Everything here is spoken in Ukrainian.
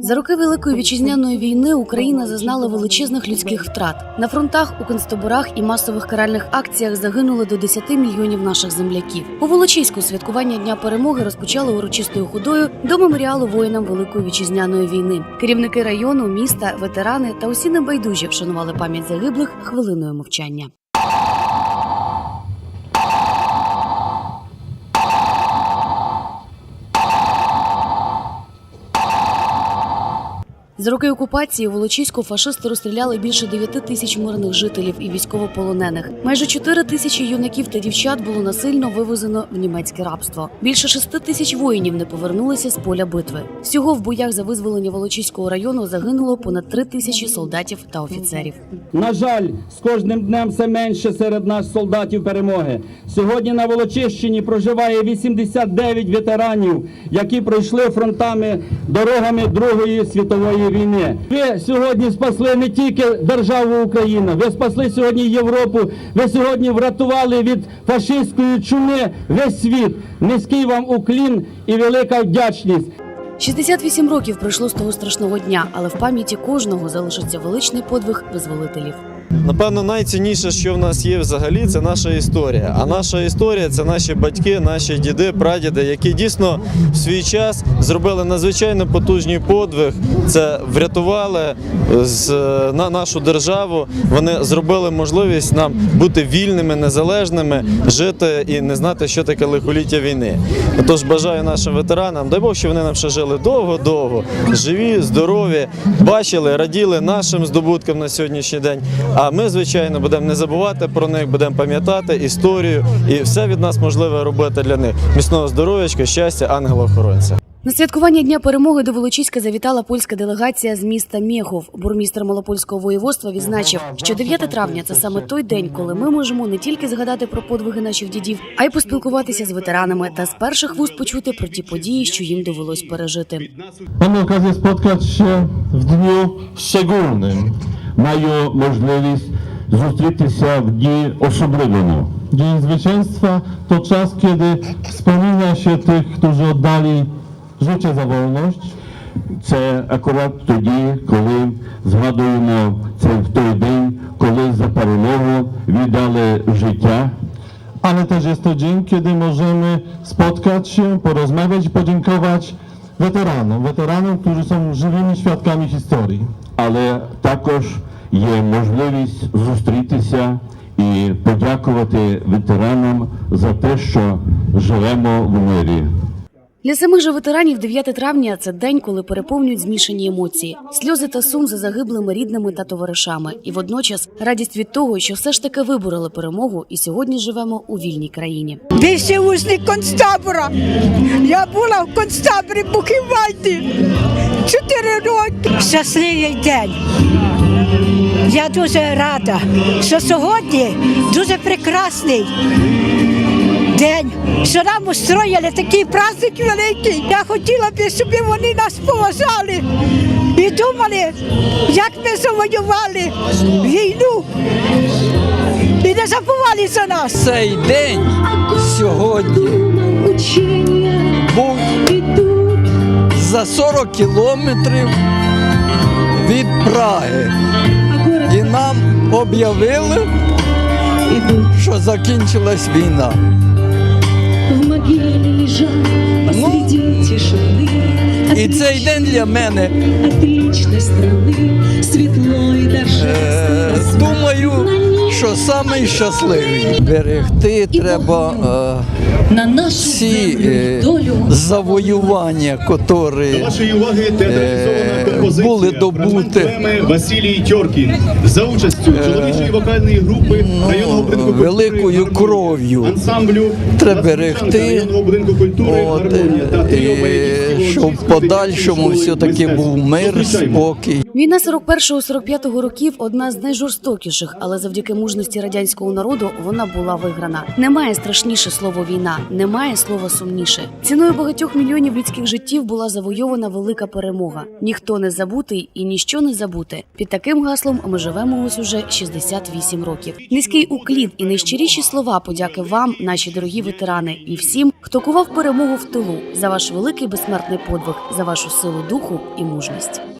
За роки Великої вітчизняної війни Україна зазнала величезних людських втрат. На фронтах, у концтаборах і масових каральних акціях загинули до 10 мільйонів наших земляків. У Волочиську святкування Дня перемоги розпочали урочистою ходою до меморіалу воїнам Великої вітчизняної війни. Керівники району, міста, ветерани та усі небайдужі вшанували пам'ять загиблих хвилиною мовчання. За роки окупації у Волочиську фашисти розстріляли більше 9 тисяч мирних жителів і військовополонених. Майже 4 тисячі юнаків та дівчат було насильно вивезено в німецьке рабство. Більше 6 тисяч воїнів не повернулися з поля битви. Всього в боях за визволення Волочиського району загинуло понад 3 тисячі солдатів та офіцерів. На жаль, з кожним днем все менше серед нас солдатів перемоги. Сьогодні на Волочищині проживає 89 ветеранів, які пройшли фронтами дорогами Другої світової війни. Ви сьогодні спасли не тільки державу Україна, ви спасли сьогодні Європу. Ви сьогодні врятували від фашистської чуми весь світ. Низький вам уклін і велика вдячність. 68 років пройшло з того страшного дня, але в пам'яті кожного залишиться величний подвиг визволителів. Напевно, найцінніше, що в нас є взагалі, це наша історія. А наша історія це наші батьки, наші діди, прадіди, які дійсно в свій час зробили надзвичайно потужний подвиг. Це врятували з на нашу державу. Вони зробили можливість нам бути вільними, незалежними, жити і не знати, що таке лихоліття війни. Тож бажаю нашим ветеранам, дай Бог, що вони нам ще жили довго-довго, живі, здорові, бачили, раділи нашим здобуткам на сьогоднішній день. А ми, звичайно, будемо не забувати про них, будемо пам'ятати історію і все від нас можливе робити для них. Міцного здоров'ячка, щастя, ангела-охоронця. На святкування Дня перемоги до Волочиська завітала польська делегація з міста Мєхов. Бурмістр Малопольського воєводства відзначив, що 9 травня це саме той день, коли ми можемо не тільки згадати про подвиги наших дідів, а й поспілкуватися з ветеранами та з перших вуст почути про ті події, що їм довелось пережити. Mamy okazję spotkać się w dniu szczególnym. Маю можливість зустрітися в дні особливому. Dzień Zwycięstwa to czas, kiedy wspomina się tych, którzy oddali życie za wolność. Це акурат тоді, коли згадуємо це в той день, коли за перемогу віддали життя. Ale też jest to dzień, kiedy możemy spotkać się, porozmawiać i podziękować weteranom. Weteranom, którzy są żywymi świadkami historii. Але також є можливість зустрітися і подякувати ветеранам за те, що живемо в мирі. Для самих же ветеранів 9 травня це день, коли переповнюють змішані емоції, сльози та сум за загиблими рідними та товаришами, і водночас радість від того, що все ж таки вибороли перемогу, і сьогодні живемо у вільній країні. Бивший усник концтабора. Я була в концтаборі Бухенвальді. Чотири роки. Щасливий день. Я дуже рада, що сьогодні дуже прекрасний день, що нам устроїли такий праздник великий. Я хотіла б, щоб вони нас поважали і думали, як ми завоювали війну. І не забували за нас. цей день сьогодні був за 40 кілометрів від Праги. І нам об'явили, що закінчилась війна. Цей день для мене, е, думаю, що самий щасливий. Берегти треба е, На нашу е, долю завоювання, театралізована Е, були добути. Василій Тьоркін за участю чоловічої вокальної групи районного будинку культури великою кров'ю ансамблю треба берегти. будинку культури Маяківського щоб в подальшому все-таки був мир, спокій. Війна 41-45 років одна з найжорстокіших, але завдяки мужності радянського народу вона була виграна. Немає страшніше слово війна, немає слова сумніше. Ціною багатьох мільйонів людських життів була завойована велика перемога. Ніхто не забутий і ніщо не забуте. Під таким гаслом ми живемо ось уже 68 років. Низький уклін і найщиріші слова подяки вам, наші дорогі ветерани, і всім, хто кував перемогу в тилу за ваш великий безсмертний подвиг, за вашу силу духу і мужність.